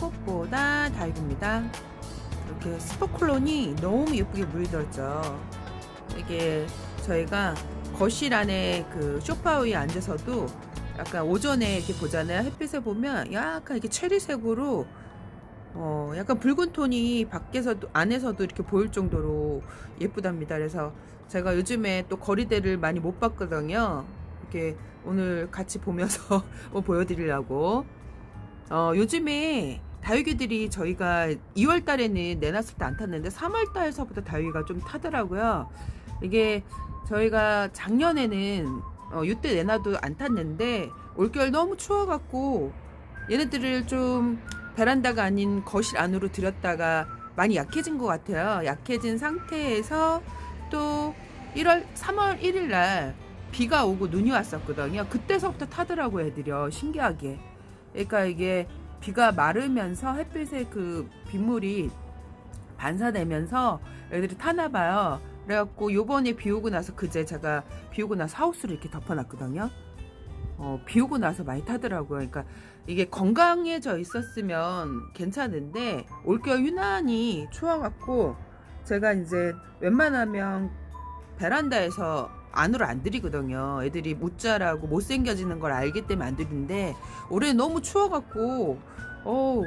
꽃보다 다육입니다. 이렇게 스포클론이 너무 예쁘게 물들었죠. 이게 저희가 거실 안에 그 소파 위에 앉아서도 약간 오전에 이렇게 보잖아요. 햇빛에 보면 약간 이렇게 체리색으로 어 약간 붉은 톤이 밖에서도 안에서도 이렇게 보일 정도로 예쁘답니다. 그래서 제가 요즘에 또 거리대를 많이 못 봤거든요. 이렇게 오늘 같이 보면서 뭐 보여드리려고. 어 요즘에 다육이들이 저희가 2월 달에는 내놨을 때 안 탔는데 3월 달서부터 다육이가 좀 타더라고요. 이게 저희가 작년에는 어, 이때 내놔도 안 탔는데 올겨울 너무 추워갖고 얘네들을 좀 베란다가 아닌 거실 안으로 들였다가 많이 약해진 것 같아요. 약해진 상태에서 또 1월 3월 1일 날 비가 오고 눈이 왔었거든요. 그때서부터 타더라고 애들이요. 신기하게. 그러니까 이게 비가 마르면서 햇빛에 그 빗물이 반사되면서 애들이 타나 봐요. 그래갖고 요번에 비 오고 나서 그제 제가 비 오고 나서 하우스를 이렇게 덮어놨거든요. 어, 비 오고 나서 많이 타더라고요. 그러니까 이게 건강해져 있었으면 괜찮은데 올겨울 유난히 추워갖고 제가 이제 웬만하면 베란다에서 안으로 안 들이거든요. 애들이 못 자라고 못생겨지는 걸 알기 때문에 안 들이는데 올해 너무 추워갖고 어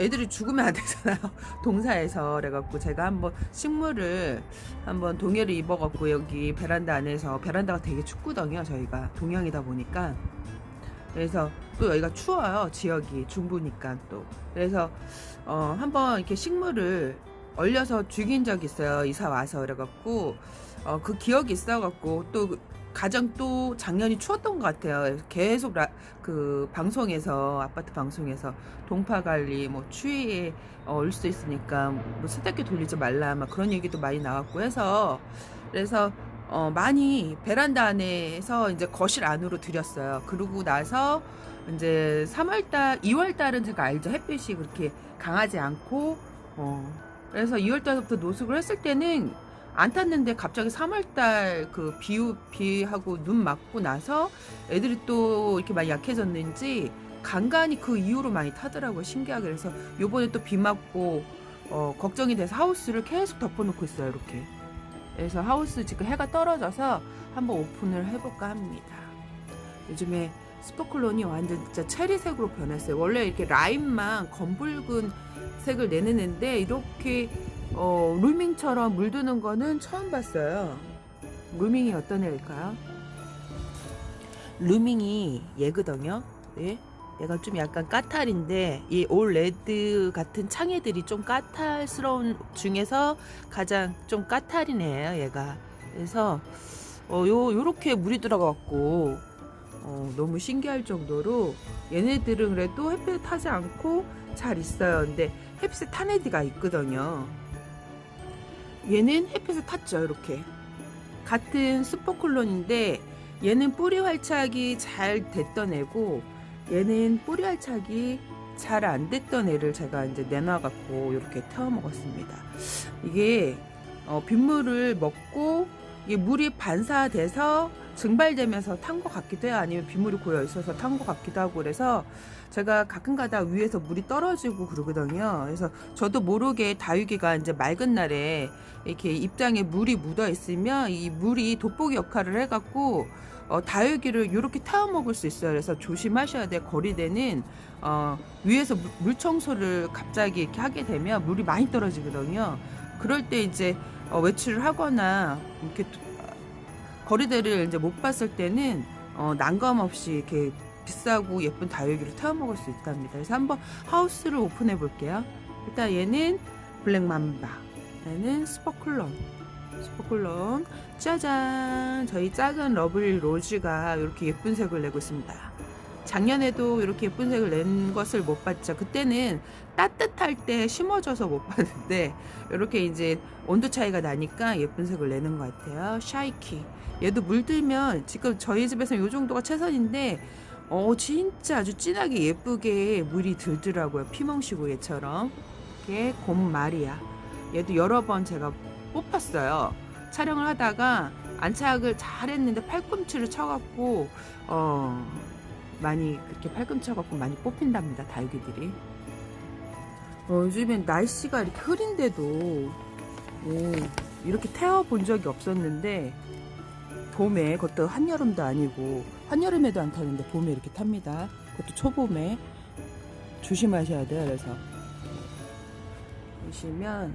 애들이 죽으면 안 되잖아요. 동사에서 그래갖고 제가 한번 식물을 한번 동해를 입어갖고 여기 베란다 안에서 베란다가 되게 춥거든요. 저희가 동양이다 보니까 그래서 또 여기가 추워요. 지역이 중부니까 또 그래서 어 한번 이렇게 식물을 얼려서 죽인 적 있어요. 이사 와서 그래갖고 어, 그 기억이 있어갖고 또 가장 또 작년이 추웠던 것 같아요. 계속 라, 그 방송에서 아파트 방송에서 동파 관리 뭐 추위에 어, 올 수 있으니까 뭐 세탁기 돌리지 말라 막 그런 얘기도 많이 나왔고 해서 그래서 어, 많이 베란다 안에서 이제 거실 안으로 들였어요. 그러고 나서 이제 3월달, 2월달은 제가 알죠. 햇빛이 그렇게 강하지 않고 어, 그래서 2월달부터 노숙을 했을 때는 안 탔는데 갑자기 3월달 그 비우 비하고 눈 맞고 나서 애들이 또 이렇게 많이 약해졌는지 간간히 그 이후로 많이 타더라고요 신기하게. 그래서 요번에 또 비 맞고 어 걱정이 돼서 하우스를 계속 덮어놓고 있어요 이렇게. 그래서 하우스 지금 해가 떨어져서 한번 오픈을 해볼까 합니다. 요즘에 스포클론이 완전 진짜 체리색으로 변했어요. 원래 이렇게 라인만 검붉은 색을 내는데 이렇게 어, 루밍처럼 물드는 거는 처음 봤어요. 루밍이 어떤 애일까요? 루밍이 얘거든요. 예? 얘가 좀 약간 까탈인데 이 올 레드 같은 창애들이 좀 까탈스러운 중에서 가장 좀 까탈인 애예요. 얘가. 그래서 어, 요 요렇게 물이 들어가갖고 어, 너무 신기할 정도로 얘네들은 그래도 햇빛 타지 않고 잘 있어요. 근데 햇빛에 탄 애들가 있거든요. 얘는 햇빛에 탔죠 이렇게. 같은 스포클론인데 얘는 뿌리 활착이 잘 됐던 애고 얘는 뿌리 활착이 잘 안 됐던 애를 제가 이제 내놔갖고 이렇게 태워 먹었습니다. 이게 어, 빗물을 먹고 이게 물이 반사돼서 증발되면서 탄 것 같기도 해요. 아니면 빗물이 고여 있어서 탄 것 같기도 하고 그래서 제가 가끔가다 위에서 물이 떨어지고 그러거든요. 그래서 저도 모르게 다육이가 이제 맑은 날에 이렇게 입장에 물이 묻어 있으면 이 물이 돋보기 역할을 해갖고 어, 다육이를 이렇게 태워 먹을 수 있어요. 그래서 조심하셔야 돼. 거리대는 어, 위에서 물, 물 청소를 갑자기 이렇게 하게 되면 물이 많이 떨어지거든요. 그럴 때 이제 어, 외출을 하거나 이렇게 거리대를 이제 못 봤을 때는 어, 난감 없이 이렇게 비싸고 예쁜 다육이를 태워 먹을 수 있답니다. 그래서 한번 하우스를 오픈해 볼게요. 일단 얘는 블랙맘바, 얘는 스포클론, 스포클론. 짜잔! 저희 작은 러블리 로즈가 이렇게 예쁜 색을 내고 있습니다. 작년에도 이렇게 예쁜 색을 낸 것을 못 봤죠. 그때는 따뜻할 때 심어져서 못 봤는데 이렇게 이제 온도 차이가 나니까 예쁜 색을 내는 것 같아요. 샤이키. 얘도 물들면 지금 저희 집에서는 이 정도가 최선인데 어 진짜 아주 진하게 예쁘게 물이 들더라고요. 피멍시고 얘처럼. 이게 곰마리아 얘도 여러 번 제가 뽑았어요. 촬영을 하다가 안착을 잘 했는데 팔꿈치를 쳐갖고 어 많이 그렇게 팔꿈치 쳐갖고 많이 뽑힌답니다 다육이들이. 어, 요즘엔 날씨가 이렇게 흐린데도 오, 이렇게 태워 본 적이 없었는데 봄에 그것도 한여름도 아니고 한여름에도 안 타는데 봄에 이렇게 탑니다. 그것도 초봄에 조심하셔야 돼요. 그래서 보시면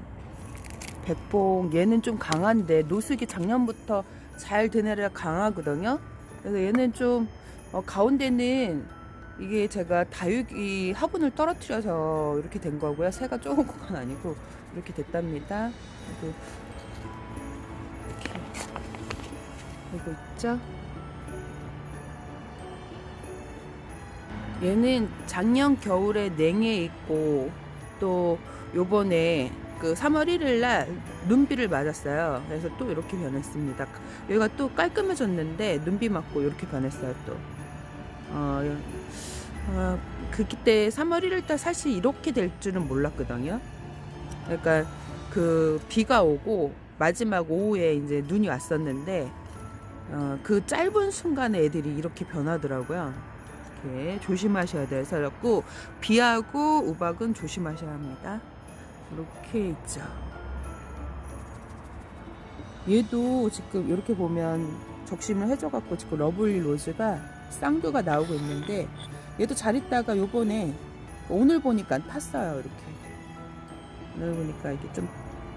백봉 얘는 좀 강한데 노숙이 작년부터 잘 되느라 강하거든요. 그래서 얘는 좀 어, 가운데는 이게 제가 다육이 화분을 떨어뜨려서 이렇게 된 거고요. 새가 좁은 건 아니고 이렇게 됐답니다. 그리고 이렇게 이거 있죠? 얘는 작년 겨울에 냉해 있고 또 요번에 그 3월 1일 날 눈비를 맞았어요. 그래서 또 이렇게 변했습니다. 여기가 또 깔끔해졌는데 눈비 맞고 이렇게 변했어요 또. 어, 어, 그때 3월 1일 달 사실 이렇게 될 줄은 몰랐거든요. 그러니까 그 비가 오고 마지막 오후에 이제 눈이 왔었는데 어, 그 짧은 순간에 애들이 이렇게 변하더라고요. 이렇게 조심하셔야 돼요. 그래서 비하고 우박은 조심하셔야 합니다. 이렇게 있죠. 얘도 지금 이렇게 보면 적심을 해줘갖고 지금 러블리 로즈가 쌍두가 나오고 있는데 얘도 잘 있다가 요번에 오늘 보니까 탔어요 이렇게 오늘 보니까 이게 좀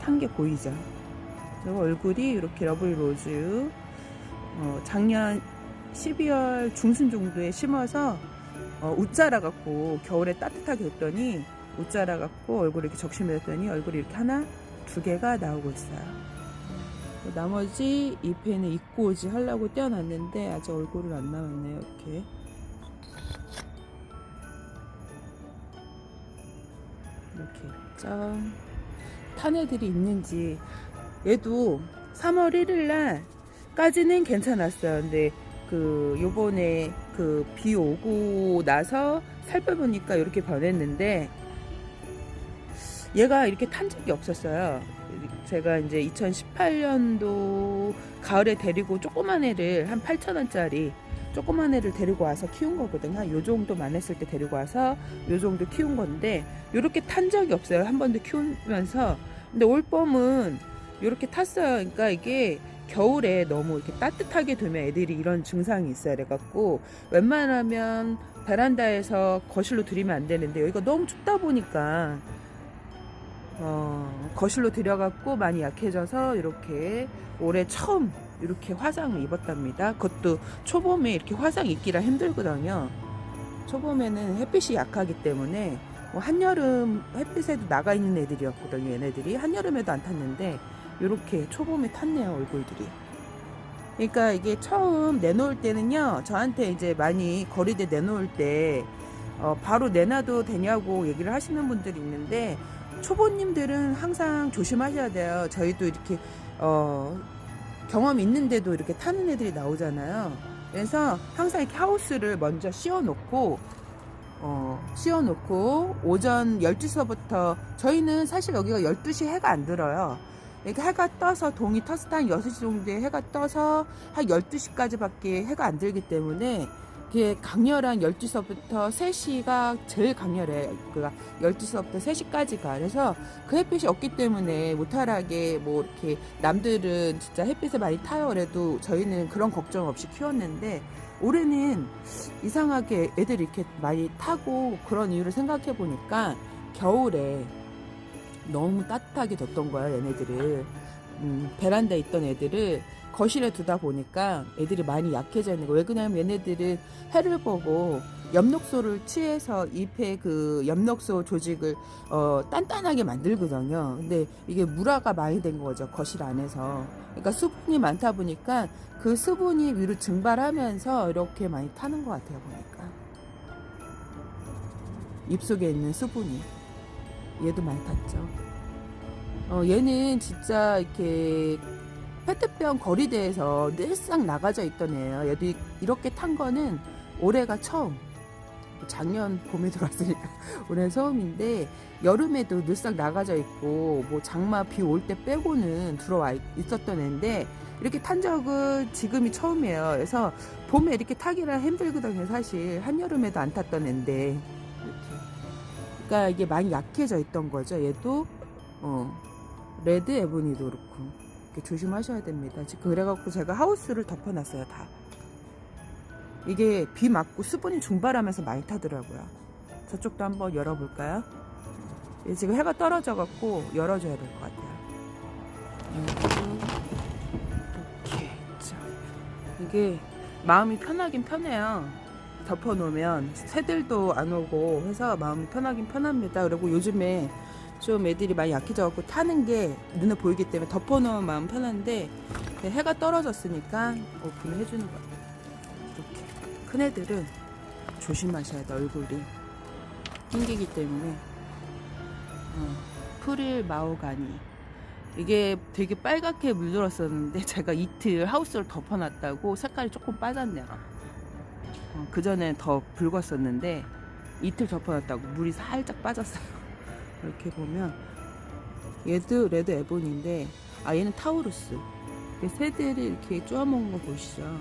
탄 게 보이죠 그리고 얼굴이 이렇게 러블리 로즈 어, 작년 12월 중순 정도에 심어서 어, 웃자라 갖고 겨울에 따뜻하게 했더니 웃자라 갖고 얼굴이 이렇게 적심했더니 얼굴이 이렇게 하나 두 개가 나오고 있어요. 나머지 잎에는 입고지 하려고 떼어놨는데 아직 얼굴은 안 나왔네요 이렇게. 이렇게 있죠 탄 애들이 있는지. 얘도 3월 1일 날까지는 괜찮았어요. 근데 그 요번에 그 비 오고 나서 살펴보니까 이렇게 변했는데 얘가 이렇게 탄 적이 없었어요. 제가 이제 2018년도 가을에 데리고 조그만 애를 한 8,000원짜리 조그만 애를 데리고 와서 키운 거거든요. 한 요 정도만 했을 때 데리고 와서 요 정도 키운 건데 이렇게 탄 적이 없어요. 한 번도 키우면서. 근데 올 봄은 이렇게 탔어요. 그러니까 이게 겨울에 너무 이렇게 따뜻하게 두면 애들이 이런 증상이 있어요. 그래갖고 웬만하면 베란다에서 거실로 들이면 안 되는데 여기가 너무 춥다 보니까 어, 거실로 들여갖고 많이 약해져서 이렇게 올해 처음 이렇게 화상을 입었답니다. 그것도 초봄에 이렇게 화상 입기라 힘들거든요. 초봄에는 햇빛이 약하기 때문에 뭐 한여름 햇빛에도 나가 있는 애들이었거든요. 얘네들이 한여름에도 안 탔는데 이렇게 초봄에 탔네요 얼굴들이. 그러니까 이게 처음 내놓을 때는요 저한테 이제 많이 거리대 내놓을 때 어, 바로 내놔도 되냐고 얘기를 하시는 분들이 있는데 초보님들은 항상 조심하셔야 돼요. 저희도 이렇게 어, 경험 있는데도 이렇게 타는 애들이 나오잖아요. 그래서 항상 이렇게 하우스를 먼저 씌워 놓고 어, 씌워 놓고 오전 12시서부터 저희는 사실 여기가 12시 해가 안 들어요. 이렇게 해가 떠서 동이 텄을 때 한 6시 정도에 해가 떠서 한 12시까지밖에 해가 안 들기 때문에 그게 강렬한 12시서부터 3시가 제일 강렬해. 그니까 12시서부터 3시까지가. 그래서 그 햇빛이 없기 때문에 무탈하게 뭐 이렇게 남들은 진짜 햇빛을 많이 타요. 그래도 저희는 그런 걱정 없이 키웠는데 올해는 이상하게 애들이 이렇게 많이 타고 그런 이유를 생각해 보니까 겨울에 너무 따뜻하게 뒀던 거야, 얘네들을. 음, 베란다에 있던 애들을 거실에 두다 보니까 애들이 많이 약해져 있는 거. 왜 그러냐면 얘네들은 해를 보고 엽록소를 취해서 잎의 그 엽록소 조직을 어, 단단하게 만들거든요. 근데 이게 물화가 많이 된 거죠. 거실 안에서. 그러니까 수분이 많다 보니까 그 수분이 위로 증발하면서 이렇게 많이 타는 것 같아요. 보니까. 입속에 있는 수분이. 얘도 많이 탔죠. 어, 얘는 진짜 이렇게 페트병 거리대에서 늘상 나가져 있던 애예요. 얘도 이- 이렇게 탄 거는 올해가 처음. 작년 봄에 들어왔으니까 올해 처음인데 여름에도 늘상 나가져 있고 뭐 장마 비 올 때 빼고는 들어와 있- 있었던 애인데 이렇게 탄 적은 지금이 처음이에요. 그래서 봄에 이렇게 타기라 힘들거든요. 사실 한여름에도 안 탔던 애인데 그러니까 이게 많이 약해져 있던 거죠. 얘도 어 레드 에보니도 그렇고 조심하셔야 됩니다. 지금 그래갖고 제가 하우스를 덮어놨어요 다. 이게 비 맞고 수분이 증발하면서 많이 타더라고요. 저쪽도 한번 열어볼까요? 예, 지금 해가 떨어져갖고 열어줘야 될 것 같아요. 이렇게. 이게 마음이 편하긴 편해요. 덮어놓으면 새들도 안 오고 해서 마음이 편하긴 편합니다. 그리고 요즘에 좀 애들이 많이 약해져갖고 타는 게 눈에 보이기 때문에 덮어놓으면 마음 편한데 해가 떨어졌으니까 오픈을 해주는 거예요. 이렇게 큰 애들은 조심하셔야 돼 얼굴이 낑기기 때문에 어, 프릴 마오가니 이게 되게 빨갛게 물들었었는데 제가 이틀 하우스를 덮어놨다고 색깔이 조금 빠졌네요. 어, 그 전에 더 붉었었는데 이틀 덮어놨다고 물이 살짝 빠졌어요. 이렇게 보면 얘도 레드 에본인데 아 얘는 타우루스. 이 새들이 이렇게 쪼아먹은 거 보이시죠?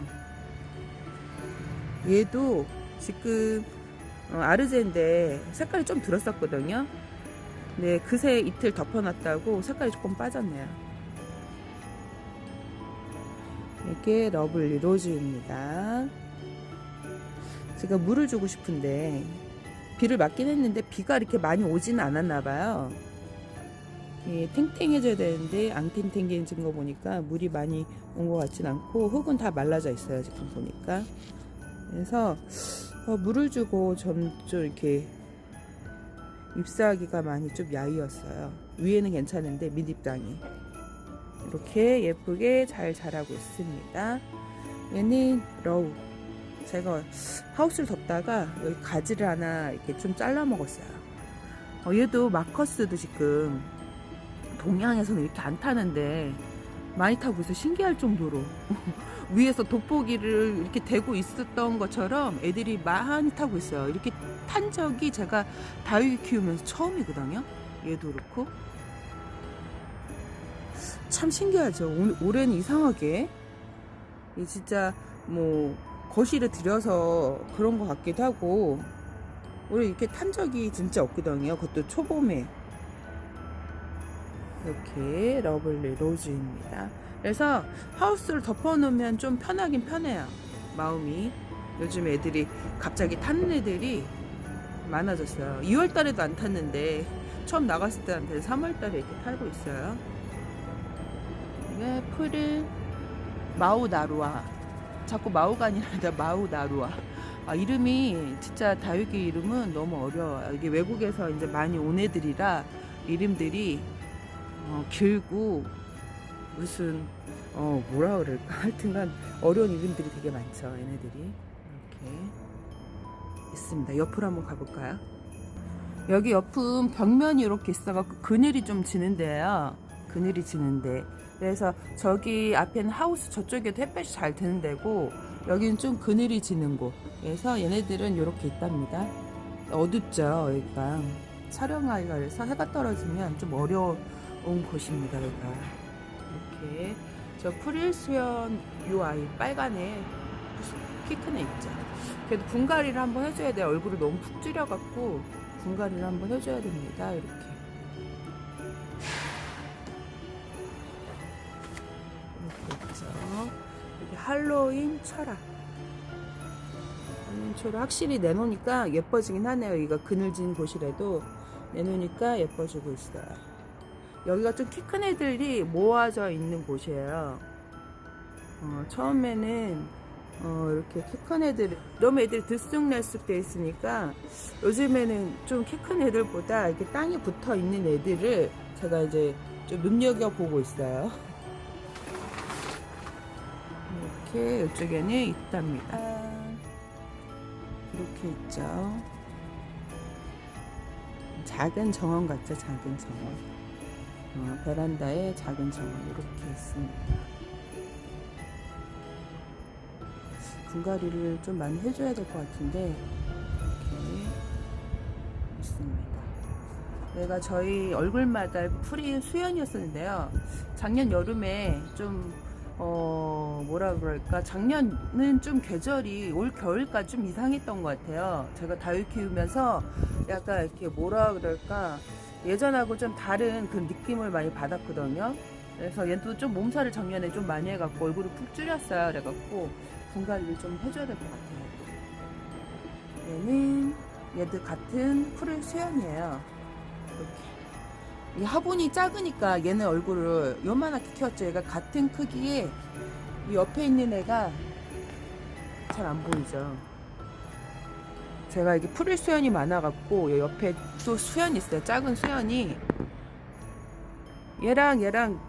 얘도 지금 어, 아르제인데 색깔이 좀 들었었거든요. 네, 그새 이틀 덮어놨다고 색깔이 조금 빠졌네요. 이게 러블리 로즈입니다. 제가 물을 주고 싶은데 비를 맞긴 했는데 비가 이렇게 많이 오지는 않았나 봐요. 예, 탱탱해져야 되는데 안 탱탱해진 거 보니까 물이 많이 온 것 같진 않고 흙은 다 말라져 있어요 지금 보니까. 그래서 어, 물을 주고 좀, 좀 이렇게 잎사귀가 많이 좀 야위었어요. 위에는 괜찮은데 밑잎당이 이렇게 예쁘게 잘 자라고 있습니다. 얘는 러우. 제가 하우스를 덮다가 여기 가지를 하나 이렇게 좀 잘라 먹었어요. 어, 얘도 마커스도 지금 동양에서는 이렇게 안 타는데 많이 타고 있어 신기할 정도로 위에서 돋보기를 이렇게 대고 있었던 것처럼 애들이 많이 타고 있어요. 이렇게 탄 적이 제가 다육이 키우면서 처음이거든요. 얘도 그렇고 참 신기하죠. 올, 올해는 이상하게 이 진짜 뭐 거실에 들여서 그런 것 같기도 하고 올해 이렇게 탄 적이 진짜 없거든요. 그것도 초봄에 이렇게 러블리 로즈입니다. 그래서 하우스를 덮어놓으면 좀 편하긴 편해요. 마음이. 요즘 애들이 갑자기 타는 애들이 많아졌어요. 2월 달에도 안 탔는데 처음 나갔을 때한테 3월 달에 이렇게 팔고 있어요. 이게 프릴 마우나루아. 자꾸 마우가 아니라 마우나루아. 아, 이름이 진짜 다육이 이름은 너무 어려워요. 이게 외국에서 이제 많이 온 애들이라 이름들이 어, 길고 무슨 어 뭐라 그럴까? 하여튼간 어려운 이름들이 되게 많죠 얘네들이. 이렇게 있습니다. 옆으로 한번 가볼까요? 여기 옆은 벽면이 이렇게 있어갖고 그늘이 좀 지는데요. 그늘이 지는데 그래서 저기 앞에는 하우스 저쪽에도 햇볕이 잘 드는 데고 여기는 좀 그늘이 지는 곳 그래서 얘네들은 이렇게 있답니다 어둡죠 여기가 촬영하기가 그래서 해가 떨어지면 좀 어려운 곳입니다 여기가 이렇게 저 프릴 수연 요 아이 빨간애 키큰 애 있죠. 그래도 분갈이를 한번 해줘야 돼. 얼굴을 너무 푹 줄여갖고 분갈이를 한번 해줘야 됩니다. 이렇게 할로윈 철학. 할로윈 철학 확실히 내놓으니까 예뻐지긴 하네요. 여기가 그늘진 곳이라도 내놓으니까 예뻐지고 있어요. 여기가 좀 키 큰 애들이 모아져 있는 곳이에요. 어, 처음에는 어, 이렇게 키 큰 애들, 너무 애들이 들쑥날쑥 돼 있으니까 요즘에는 좀 키 큰 애들보다 이렇게 땅에 붙어 있는 애들을 제가 이제 좀 눈여겨보고 있어요. 이렇게 이쪽에는 있답니다. 이렇게 있죠. 작은 정원 같죠, 작은 정원. 어, 베란다에 작은 정원 이렇게 있습니다. 분갈이를 좀 많이 해줘야 될 것 같은데 이렇게 있습니다. 얘가 저희 얼굴마다 풀이 수연이었었는데요. 작년 여름에 좀 어 뭐라 그럴까 작년은 좀 계절이 올 겨울까지 좀 이상했던 것 같아요. 제가 다육 키우면서 약간 이렇게 뭐라 그럴까 예전하고 좀 다른 그 느낌을 많이 받았거든요. 그래서 얘도 좀 몸살을 작년에 좀 많이 해갖고 얼굴을 푹 줄였어요. 그래갖고 분갈이를 좀 해줘야 될 것 같아요. 얘는 얘도 같은 푸른 수염이에요. 이렇게. 이 화분이 작으니까 얘는 얼굴을 요만하게 키웠죠. 얘가 같은 크기에 이 옆에 있는 애가 잘 안 보이죠. 제가 이게 푸른 수연이 많아갖고 이 옆에 또 수연이 있어요. 작은 수연이 얘랑 얘랑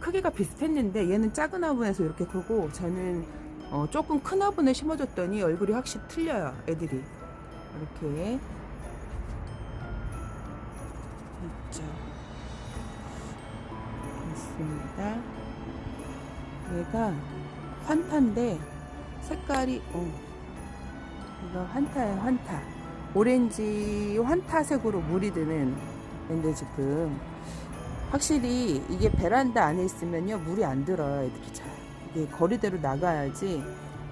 크기가 비슷했는데 얘는 작은 화분에서 이렇게 크고 저는 어, 조금 큰 화분에 심어줬더니 얼굴이 확실히 틀려요. 애들이 이렇게 있습니다. 얘가 환타인데 색깔이 어 이거 환타예요 환타 오렌지 환타색으로 물이 드는 근데 지금 확실히 이게 베란다 안에 있으면요 물이 안 들어요 애들이 잘 이게 거리대로 나가야지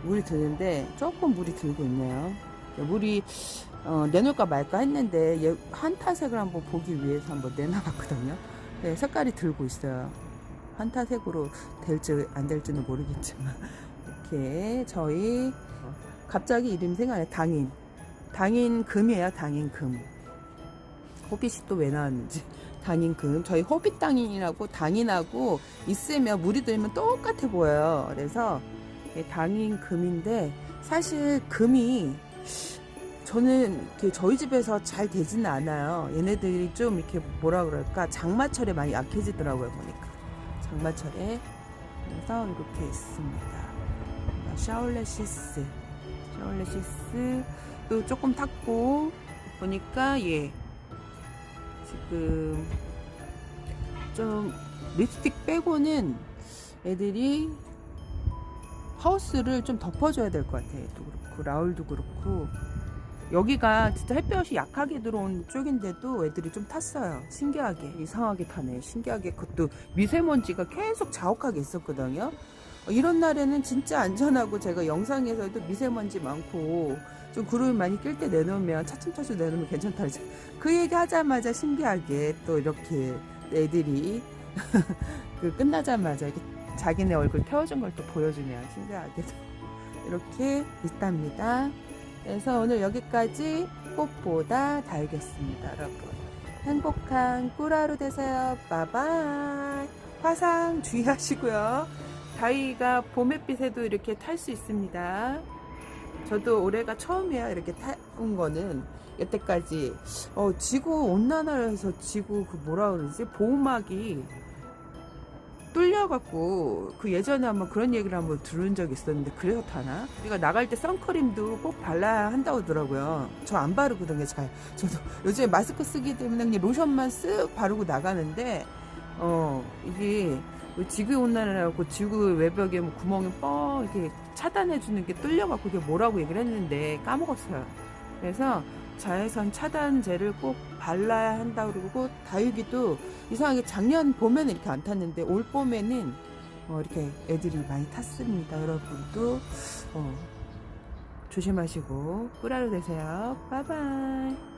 물이 드는데 조금 물이 들고 있네요 물이 어, 내놓을까 말까 했는데 얘 한타색을 한번 보기 위해서 한번 내놔봤거든요. 네, 색깔이 들고 있어요. 한타색으로 될지 안 될지는 모르겠지만 이렇게 저희 갑자기 이름 생각나요. 당인. 당인 금이에요. 당인 금. 호빗이 또 왜 나왔는지. 당인 금. 저희 호빗 당인이라고 당인하고 있으면 물이 들면 똑같아 보여요. 그래서 예, 당인 금인데 사실 금이 저는 저희 집에서 잘 되지는 않아요. 얘네들이 좀 이렇게 뭐라 그럴까 장마철에 많이 약해지더라고요 보니까 장마철에 그래서 이렇게 있습니다. 샤올레시스, 샤올레시스도 조금 탔고 보니까 얘 지금 좀 립스틱 빼고는 애들이 하우스를 좀 덮어줘야 될 것 같아요. 또 그렇고 라울도 그렇고 여기가 진짜 햇볕이 약하게 들어온 쪽인데도 애들이 좀 탔어요. 신기하게. 이상하게 타네. 신기하게. 그것도 미세먼지가 계속 자욱하게 있었거든요. 어, 이런 날에는 진짜 안전하고 제가 영상에서도 미세먼지 많고 좀 구름이 많이 낄 때 내놓으면 차츰차츰 내놓으면 괜찮다. 그 얘기 하자마자 신기하게 또 이렇게 애들이 그 끝나자마자 이렇게 자기네 얼굴 태워준 걸 또 보여주네요. 신기하게. 이렇게 있답니다. 그래서 오늘 여기까지 꽃보다 달겠습니다, 여러분. 행복한 꿀하루 되세요. 바바이. 화상 주의하시고요. 다이가 봄 햇빛에도 이렇게 탈 수 있습니다. 저도 올해가 처음이에요. 이렇게 타온 거는 여태까지 어, 지구 온난화를 해서 지구 그 뭐라 그러지 보호막이 뚫려갖고 그 예전에 한번 그런 얘기를 한번 들은 적이 있었는데 그래서 타나? 우리가 나갈 때 선크림도 꼭 발라야 한다고 하더라고요. 저 안 바르거든요, 잘. 저도 요즘에 마스크 쓰기 때문에 그냥 로션만 쓱 바르고 나가는데 어 이게 지구 온난화라고 지구 외벽에 뭐 구멍이 뻥 이렇게 차단해 주는 게 뚫려갖고 이게 뭐라고 얘기를 했는데 까먹었어요. 그래서 자외선 차단제를 꼭 발라야 한다 그러고 다육이도 이상하게 작년 봄에는 이렇게 안 탔는데 올 봄에는 어, 이렇게 애들이 많이 탔습니다. 여러분도 어, 조심하시고 꿀하루 되세요. 바이바이.